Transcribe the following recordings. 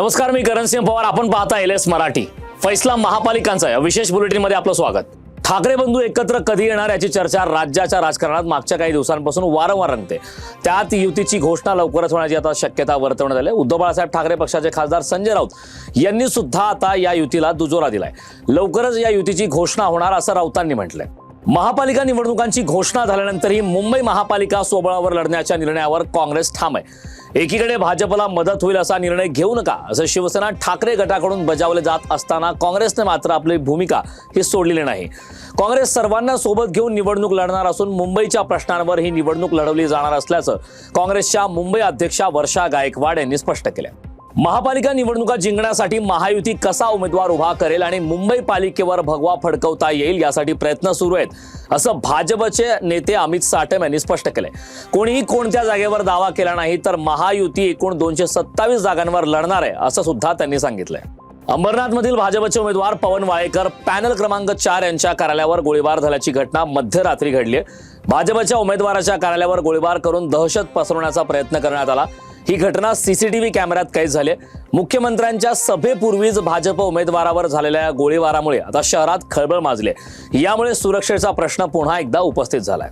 नमस्कार मी करणसिंह पवार. आपण पाहता एल एस मराठी. फैसला महापालिकांचा या विशेष बुलेटिनमध्ये आपलं स्वागत. ठाकरे बंधू एकत्र कधी येणार याची चर्चा राज्याच्या राजकारणात मागच्या काही दिवसांपासून वारंवार रंगते. त्यात युतीची घोषणा लवकरच होण्याची आता शक्यता वर्तवण्यात आली आहे. उद्धव बाळासाहेब ठाकरे पक्षाचे खासदार संजय राऊत यांनी सुद्धा आता या युतीला दुजोरा दिलाय. लवकरच या युतीची घोषणा होणार असं राऊतांनी म्हटलंय. महापालिका निवडणुकांची घोषणा झाल्यानंतरही मुंबई महापालिका सोबळावर लढण्याच्या निर्णयावर काँग्रेस ठाम आहे. एकीकडे भाजपला मदत होईल असा निर्णय घेऊ नका असं शिवसेना ठाकरे गटाकडून बजावले जात असताना काँग्रेसने मात्र आपली भूमिका ही सोडलेली नाही. काँग्रेस सर्वांना सोबत घेऊन निवडणूक लढणार असून मुंबईच्या प्रश्नांवर ही निवडणूक लढवली जाणार असल्याचं काँग्रेसच्या मुंबई अध्यक्षा वर्षा गायकवाड यांनी स्पष्ट केलं महापालिका निवडणुका जिंकण्यासाठी महायुती कसा उमेदवार उभा करेल आणि मुंबई पालिकेवर भगवा फडकवता येईल यासाठी प्रयत्न सुरू आहेत असं भाजपचे नेते अमित साठम यांनी स्पष्ट केलंय. कोणीही कोणत्या जागेवर दावा केला नाही तर महायुती एकूण दोनशे सत्तावीस जागांवर लढणार आहे असं सुद्धा त्यांनी सांगितलंय. अंबरनाथमधील भाजपचे उमेदवार पवन वाळेकर पॅनल क्रमांक चार यांच्या कार्यालयावर गोळीबार झाल्याची घटना मध्यरात्री घडली आहे. भाजपच्या उमेदवाराच्या कार्यालयावर गोळीबार करून दहशत पसरवण्याचा प्रयत्न करण्यात आला. ही घटना सीसीटीव्ही कॅमेऱ्यात कैद झाली मुख्यमंत्र्यांच्या सभेपूर्वीच भाजप उमेदवारावर झालेल्या या गोळीबारामुळे आता शहरात खळबळ माजली यामुळे सुरक्षेचा प्रश्न पुन्हा एकदा उपस्थित झालाय.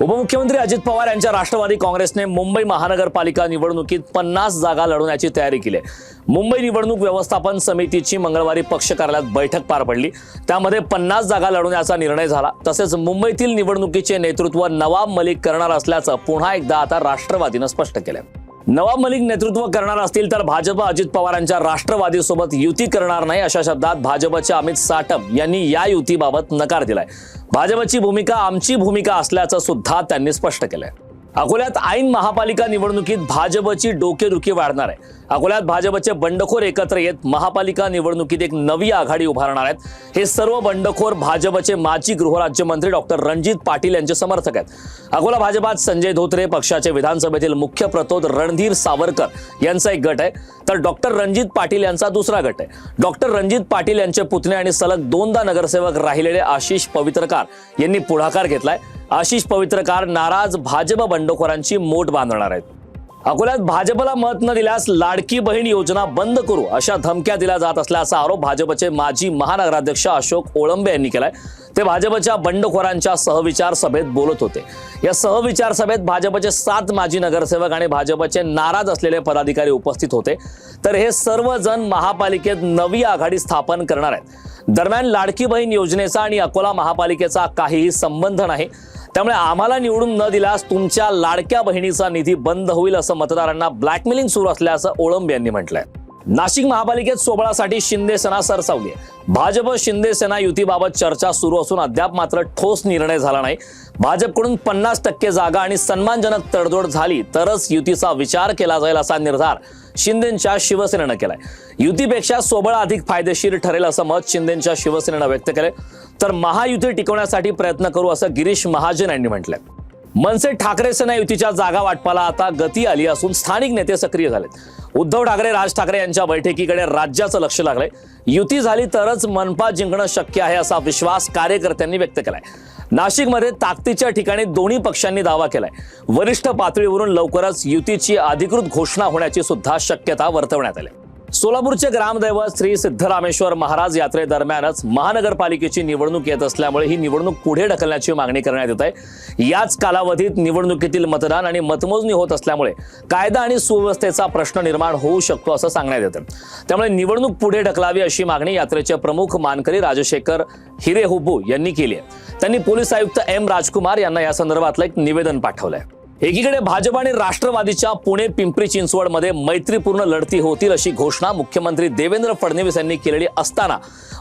उपमुख्यमंत्री अजित पवार यांच्या राष्ट्रवादी काँग्रेसने मुंबई महानगरपालिका निवडणुकीत पन्नास जागा लढवण्याची तयारी केली मुंबई निवडणूक व्यवस्थापन समितीची मंगळवारी पक्ष कार्यालयात बैठक पार पडली. त्यामध्ये पन्नास जागा लढवण्याचा निर्णय झाला. तसेच मुंबईतील निवडणुकीचे नेतृत्व नवाब मलिक करणार असल्याचं पुन्हा एकदा आता राष्ट्रवादीनं स्पष्ट केलंय. नवाब मलिक नेतृत्व करणार असतील तर भाजप अजित पवारांच्या राष्ट्रवादीसोबत युती करणार नाही अशा शब्दात भाजपचे अमित साटम यांनी या युतीबाबत नकार दिलाय. भाजपची भूमिका आमची भूमिका असल्याचं सुद्धा त्यांनी स्पष्ट केलंय. अकोल्यात ऐन महापालिका निवडणुकीत भाजपची डोकेदुखी वाढणार आहे. अकोल्यात भाजपचे बंडखोर एकत्र येत महापालिका निवडणुकीत एक नवी आघाडी उभारणार आहेत. हे सर्व बंडखोर भाजपचे माजी गृहराज्यमंत्री डॉक्टर रणजित पाटील यांचे समर्थक आहेत. अकोला भाजपात संजय धोत्रे पक्षाचे विधानसभेतील मुख्य प्रतोद रणधीर सावरकर यांचा एक गट आहे. तर डॉक्टर रणजित पाटील यांचा दुसरा गट आहे. डॉक्टर रणजित पाटील यांचे पुतणे आणि सलग दोनदा नगरसेवक राहिलेले आशिष पवित्रकार यांनी पुढाकार घेतलाय. आशिष पवित्रकार नाराज भाजप बंडखोरांची मोठ बांधणार आहेत. अकोल्यात भाजपला मत न दिल्यास लाडकी बहीण योजना बंद करू अशा धमक्या दिल्या जात असल्याचा आरोप भाजपचे माजी महानगराध्यक्ष अशोक ओळंबे यांनी केलाय. ते भाजपच्या बंडखोरांच्या सहविचार सभेत बोलत होते. या सहविचार सभेत भाजपचे सात माजी नगरसेवक आणि भाजपचे नाराज असलेले पदाधिकारी उपस्थित होते. तर हे सर्वजण महापालिकेत नवी आघाडी स्थापन करणार आहेत. दरम्यान लाडकी बहीण योजनेचा आणि अकोला महापालिकेचा काहीही संबंध नाही. त्यामुळे आम्हाला निवडून न दिल्यास तुमच्या लाडक्या बहिणीचा निधी बंद होईल असं मतदारांना ब्लॅकमेलिंग सुरू असल्याचं ओळंब यांनी म्हटलंय. नाशिक महापालिकेत सोबळासाठी शिंदे सेना सरसावली आहे. भाजप शिंदे सेना युतीबाबत चर्चा सुरू असून अद्याप मात्र ठोस निर्णय झाला नाही. भाजपकडून पन्नास टक्के जागा आणि सन्मानजनक तडजोड झाली तरच युतीचा विचार केला जाईल असा निर्धार शिंदेच्या शिवसेनेनं केलाय. युतीपेक्षा सोबळ अधिक फायदेशीर ठरेल असं मत शिंदेच्या शिवसेनेनं व्यक्त केलंय. तर महायुती टिकवण्यासाठी प्रयत्न करू असं गिरीश महाजन यांनी म्हटलंय. मनसे ठाकरे सेना युतीच्या जागा वाटपाला आता गती आली असून स्थानिक नेते सक्रिय झालेत. उद्धव ठाकरे राज ठाकरे यांच्या बैठकीकडे राज्याचं लक्ष लागलंय. युती झाली तरच मनपा जिंकणं शक्य आहे असा विश्वास कार्यकर्त्यांनी व्यक्त केलाय. नाशिकमध्ये ताकदीच्या ठिकाणी दोन्ही पक्षांनी दावा केलाय. वरिष्ठ पातळीवरून लवकरच युतीची अधिकृत घोषणा होण्याची सुद्धा शक्यता वर्तवण्यात आली. सोलापूरचे ग्रामदैवत श्री सिद्धरामेश्वर महाराज यात्रेदरम्यानच महानगरपालिकेची निवडणूक येत असल्यामुळे ही निवडणूक पुढे ढकलण्याची मागणी करण्यात येत आहे. याच कालावधीत निवडणुकीतील मतदान आणि मतमोजणी होत असल्यामुळे कायदा आणि सुव्यवस्थेचा प्रश्न निर्माण होऊ शकतो असं सांगण्यात येतं. त्यामुळे निवडणूक पुढे ढकलावी अशी मागणी यात्रेचे प्रमुख मानकरी राजशेखर हिरेहुब्बू यांनी केली आहे. त्यांनी पोलीस आयुक्त एम राजकुमार यांना या संदर्भातलं एक निवेदन पाठवलंय. एकीकडे भाजप आणि राष्ट्रवादीच्या पुणे पिंपरी चिंचवडमध्ये मैत्रीपूर्ण लढती होतील अशी घोषणा मुख्यमंत्री देवेंद्र फडणवीस यांनी केलेली असताना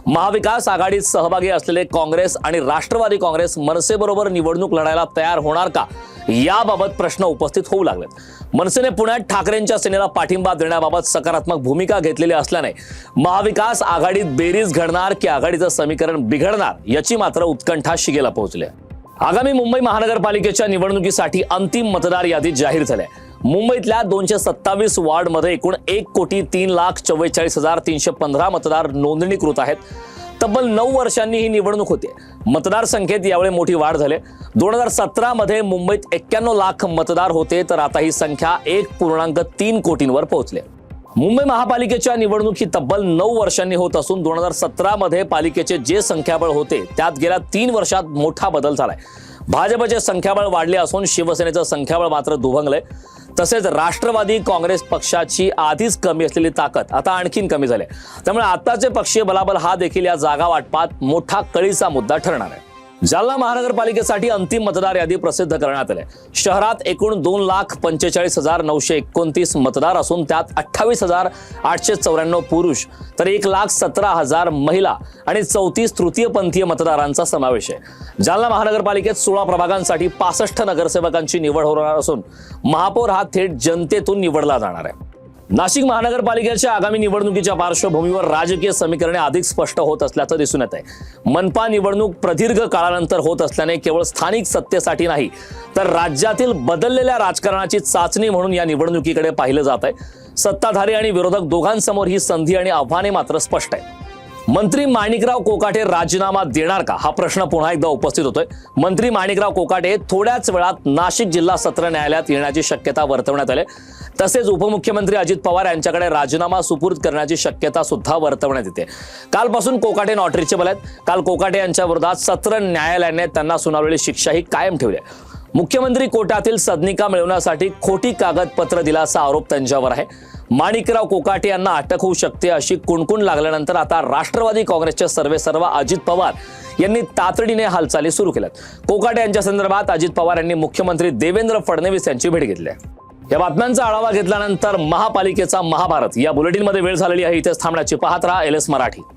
महाविकास आघाडीत सहभागी असलेले काँग्रेस आणि राष्ट्रवादी काँग्रेस मनसेबरोबर निवडणूक लढायला तयार होणार का याबाबत प्रश्न उपस्थित होऊ लागलेत मनसेने पुण्यात ठाकरेंच्या सेनेला पाठिंबा देण्याबाबत सकारात्मक भूमिका घेतलेली असल्याने महाविकास आघाडीत बेरीज घडणार की आघाडीचं समीकरण बिघडणार याची मात्र उत्कंठा शिगेला पोहोचली आहे. आगामी मुंबई महानगरपालिकेच्या निवडणुकीसाठी अंतिम मतदार यादी जाहीर झाली आहे. मुंबईतल्या दोनशे सत्तावीस वॉर्डमध्ये एकूण एक कोटी तीन लाख चव्वेचाळीस हजार तीनशे पंधरा मतदार नोंदणीकृत आहेत. तब्बल नऊ वर्षांनी ही निवडणूक होते. मतदार संख्येत यावेळी मोठी वाढ झाली. दोन हजार सतरामध्ये मुंबईत एक्क्याण्णव लाख मतदार होते तर आता ही संख्या एक पूर्णांक तीन कोटींवर पोहोचली मुंबई महापालिकेच्या निवडणूक ही तब्बल नऊ वर्षांनी होत असून दोन हजार सतरामध्ये पालिकेचे जे संख्याबळ होते त्यात गेल्या तीन वर्षात मोठा बदल झालाय. भाजपचे संख्याबळ वाढले असून शिवसेनेचं संख्याबळ मात्र दुभंगलंय. तसेच राष्ट्रवादी काँग्रेस पक्षाची आधीच कमी असलेली ताकद आता आणखीन कमी झाली त्यामुळे आताचे पक्षीय बलाबल हा देखील या जागा वाटपात मोठा कळीचा मुद्दा ठरणार आहे. जालना महानगरपालिकेसाठी अंतिम मतदार यादी प्रसिद्ध करण्यात आली. शहरात एकूण दोन लाख पंचेचाळीस हजार नऊशे एकोणतीस मतदार असून त्यात अठ्ठावीस हजार आठशे चौऱ्याण्णव पुरुष तर एक लाख सतरा हजार महिला आणि चौतीस तृतीयपंथीय मतदारांचा समावेश आहे. जालना महानगरपालिकेत सोळा प्रभागांसाठी पासष्ट नगरसेवकांची निवड होणार असून महापौर हा थेट जनतेतून निवडला जाणार आहे. नाशिक महानगरपालिकेच्या आगामी निवडणुकीच्या पार्श्वभूमीवर राजकीय समीकरणे अधिक स्पष्ट होत असल्याचं दिसून येत आहे मनपा निवडणूक प्रदीर्घ काळानंतर होत असल्याने केवळ स्थानिक सत्तेसाठी नाही तर राज्यातील बदललेल्या राजकारणाची चाचणी म्हणून या निवडणुकीकडे पाहिलं जात आहे सत्ताधारी आणि विरोधक दोघांसमोर ही संधी आणि आव्हाने मात्र स्पष्ट आहे मंत्री माणिकराव कोकाटे राजीनामा देणार का? हा प्रश्न पुन्हा एकदा उपस्थित होतोय. मंत्री माणिकराव कोकाटे थोड्याच वेळात नाशिक जिल्हा सत्र न्यायालयात येण्याची शक्यता वर्तवण्यात आली. तसेच उपमुख्यमंत्री अजित पवार यांच्याकडे राजीनामा सुपूर्द करण्याची शक्यता सुद्धा वर्तवण्यात येते. कालपासून कोकाटे नॉट रिचेबल आहेत. काल कोकाटे यांच्या विरोधात सत्र न्यायालयाने त्यांना सुनावलेली शिक्षा ही कायम ठेवली आहे. मुख्यमंत्री कोटातील सदनिका मिळवण्यासाठी खोटी कागदपत्र दिल्याचा आरोप त्यांच्यावर आहे. माणिकराव कोकाटे यांना अटक होऊ शकते अशी कुणकुण लागल्यानंतर आता राष्ट्रवादी काँग्रेसचे सर्वेसर्वा अजित पवार यांनी तातडीने हालचाली सुरू केल्यात. कोकाटे यांच्या संदर्भात अजित पवार यांनी मुख्यमंत्री देवेंद्र फडणवीस यांची भेट घेतली आहे. या बातम्यांचा आढावा घेतल्यानंतर महापालिकेचा महाभारत या बुलेटिनमध्ये वेळ झालेली आहे. इथेच थांबण्याची पाहत राहा एल एस मराठी.